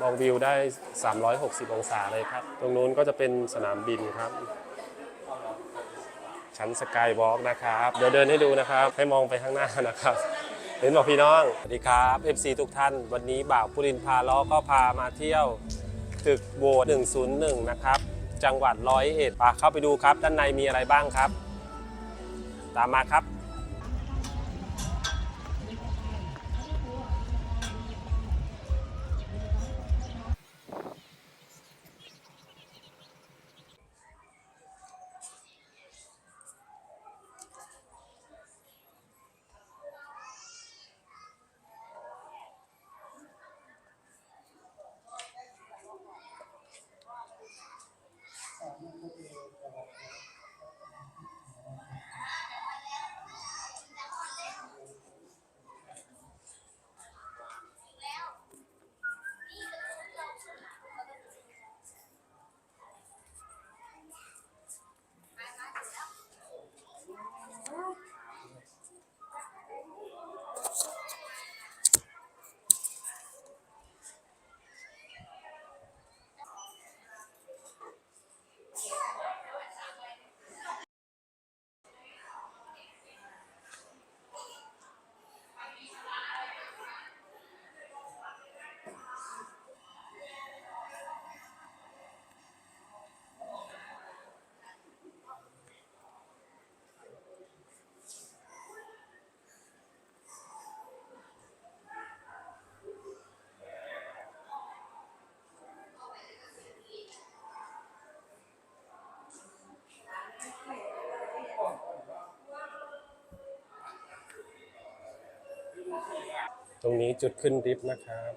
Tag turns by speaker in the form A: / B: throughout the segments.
A: มองวิวได้ 360 องศาเลยครับ ตรงนู้นก็จะเป็นสนามบินครับ ชั้นสกายวอล์กนะครับ เดี๋ยวเดินให้ดูนะครับ ให้มองไปข้างหน้านะครับ เห็นบอกพี่น้อง สวัสดีครับ FC ทุกท่าน วันนี้บ่าวปุรินพาล้อก็พามาเที่ยว ตึกโบสถ์101 นะครับ จังหวัดร้อยเอ็ดพาเข้าไปดูครับ ด้านในมีอะไรบ้างครับ ตามมาครับ ตรงนี้จุดขึ้นลิฟต์นะครับ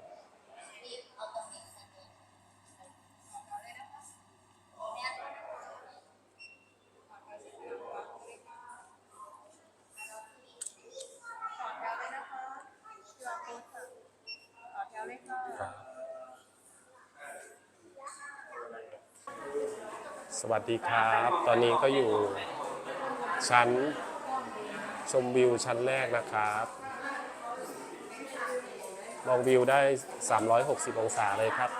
A: สวัสดีครับ ตอนนี้ก็อยู่ชั้นชมวิวชั้นแรกนะครับ มองวิวได้ 360 องศาเลยครับ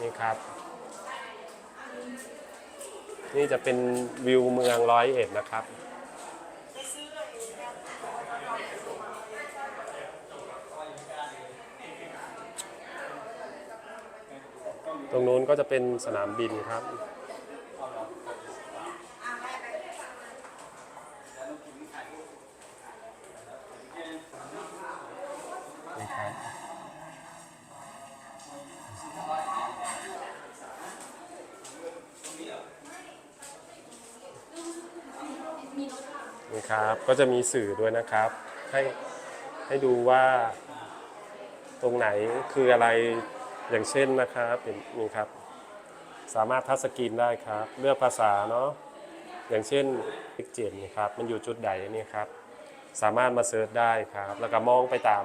A: นี่ครับ นี่จะเป็นวิวเมืองร้อยเอ็ดนะครับ ตรงนู้นก็จะเป็นสนามบินครับ นี่ครับก็จะมีสื่อด้วยนะครับ ให้ให้ดูว่าตรงไหนคืออะไรอย่างเช่นนะครับเป็นนี่ครับ สามารถทัชสกรีนได้ครับ เลือกภาษาเนาะอย่างเช่นพิกเจนนี่ครับมันอยู่จุดใดนี่ครับ สามารถมาเซิร์ชได้ครับ แล้วก็มองไปตาม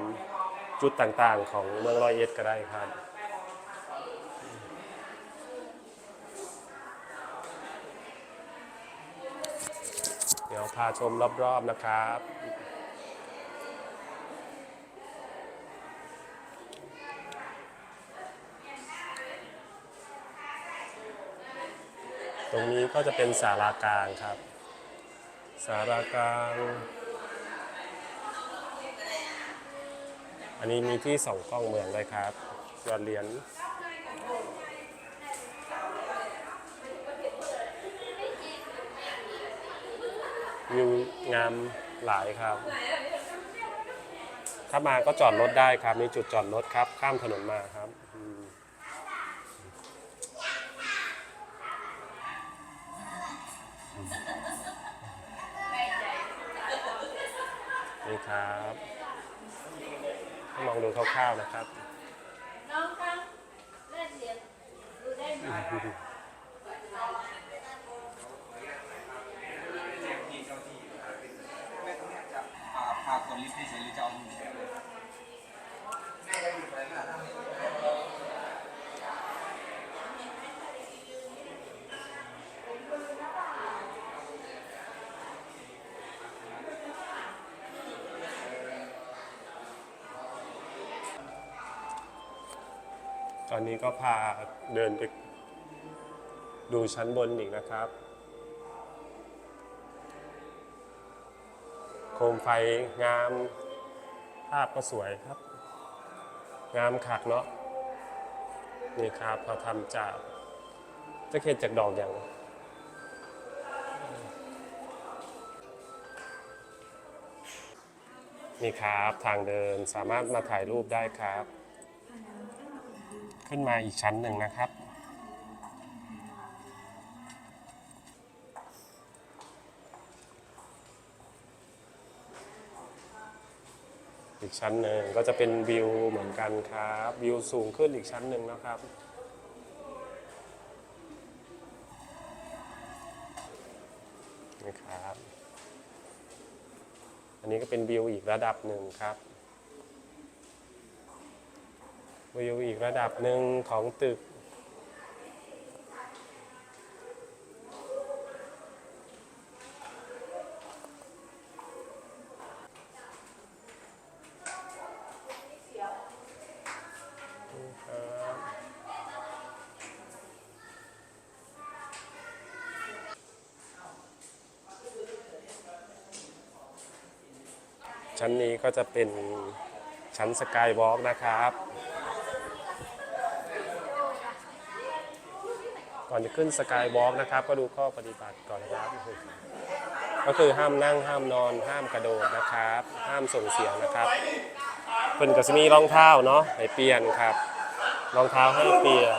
A: จุดต่างๆ ของเมืองร้อยเอ็ดก็ได้ครับ เดี๋ยว พาชมรอบๆนะครับ ตรงนี้ก็จะเป็นศาลากลางครับศาลากลาง อันนี้มีที่สองกล้องเมืองเลยครับยอดเหรียญ วิวงามหลายครับ ถ้ามาก็จอดรถได้ครับ มีจุดจอดรถครับ ข้ามถนนมาครับนี่ครับให้มองดูคร่าวๆนะครับ
B: น้องคะแลกเหรียญดูได้ไหม
C: ตรงเนี้ยจะอ่าพาค นลิฟต์ที่เฉยหรือจะเอามือ
A: ตอนนี้ก็พาเดินไปดูชั้นบนอีกนะครับ มไฟงาม ภาพก็สวยครับ งามคักเนาะนี่ครับเขาทำจากจะเข็ดจากดอกอย่างนี่ครับทางเดินสามารถมาถ่ายรูปได้ครับ ขึ้นมาอีกชั้นหนึ่งนะครับ อีกชั้นหนึ่งก็จะเป็นวิวเหมือนกันครับวิวสูงขึ้นอีกชั้นหนึ่งนะครับ นี่ครับ อันนี้ก็เป็นวิวอีกระดับหนึ่งครับวิวอีกระดับหนึ่งของตึก ชั้นนี้ก็จะเป็นชั้นสกายวอล์กนะครับ ก่อนจะขึ้นสกายวอล์กนะครับ ก็ดูข้อปฏิบัติก่อนนะครับ ก็คือห้ามนั่งห้ามนอน ห้ามกระโดดนะครับ ห้ามส่งเสียงนะครับเพิ่นก็จะมีรองเท้าเนาะให้เปลี่ยนครับรองเท้าให้เปลี่ยน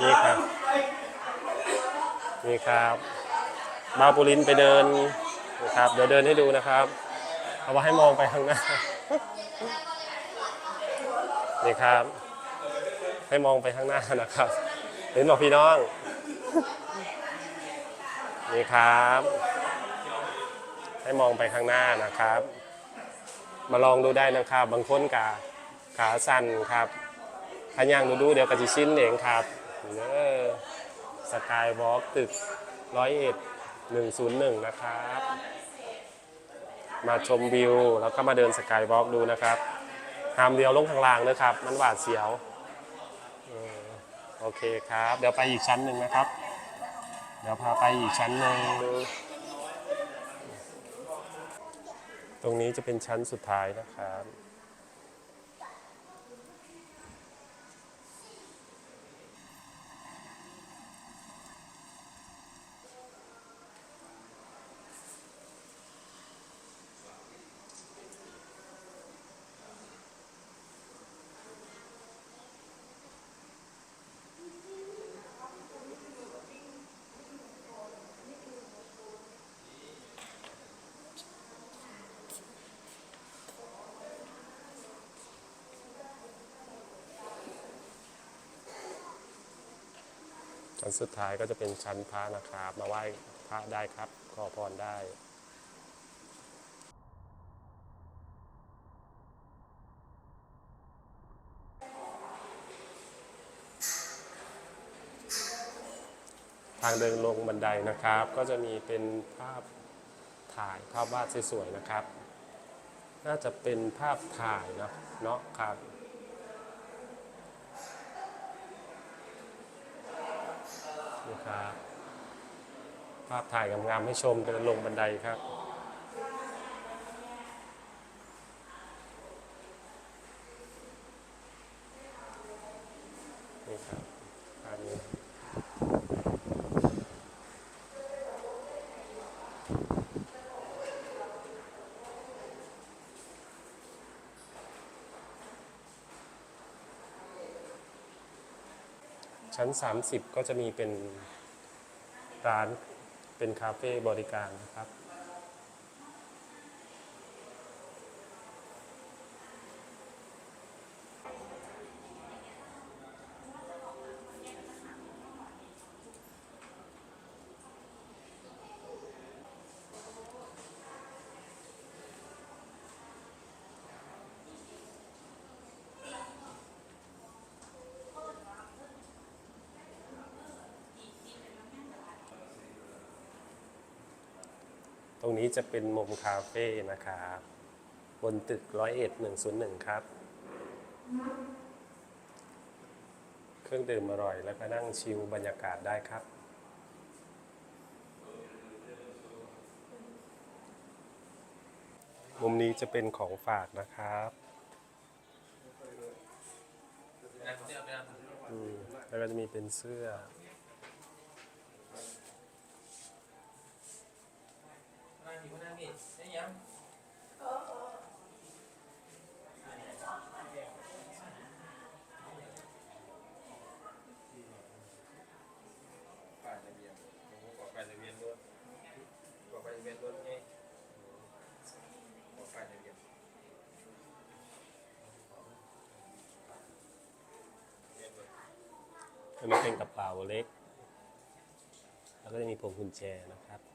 A: นี่ครับนี่ครับบาปุรินไปเดิน นะครับ เดี๋ยวเดินให้ดูนะครับ เอาไว้ให้มองไปข้างหน้า นี่ครับ ให้มองไปข้างหน้านะครับ เห็นบอกพี่น้อง นี่ครับ ให้มองไปข้างหน้านะครับ มาลองดูได้นะครับ บางคนกาขาสั่นครับถ้าย่างดูดูเดี๋ยวกะจิชิ้นเองครับเออสกายวอล์กตึกร้อยเอ็ดหนึ่งศูนย์หนึ่งนะครับ มาชมวิว แล้วก็มาเดินสกายวอล์กดูนะครับห้ามเดียวลงทางล่างนะครับ มันหวาดเสียวโอเคครับ เดี๋ยวไปอีกชั้นหนึ่งนะครับ เดี๋ยวพาไปอีกชั้นหนึ่งตรงนี้จะเป็นชั้นสุดท้ายนะครับ ชั้นสุดท้ายก็จะเป็นชั้นพระนะครับ มาไหว้พระได้ครับ ขอพรได้ทางเดินลงบันไดนะครับ ก็จะมีเป็นภาพถ่ายภาพวาดสวยๆนะครับ น่าจะเป็นภาพถ่ายเนาะเนาะครับ นี่ครับ ภาพถ่ายงามๆให้ชมเดินลงบันไดครับนี่ครับ ชั้น 30 ก็จะมีเป็นร้านเป็นคาเฟ่บริการนะครับ ตรงนี้จะเป็นมุมคาเฟ่นะครับ บนตึกร้อยเอ็ดหนึ่งศูนย์หนึ่งครับ เครื่องดื่มอร่อยแล้วก็นั่งชิลบรรยากาศได้ครับ มุมนี้จะเป็นของฝากนะครับอืมแล้วก็จะมีเป็นเสื้อ
C: ป้ายทะเบียนผมก็บอกป้ายทะเบียนรถบอกป้ายทะเบียนรถไงบอกป้ายทะเบียน
A: อันนี้เป็นกระเป๋าเล็ก แล้วก็จะมีพวงกุญแจนะครับ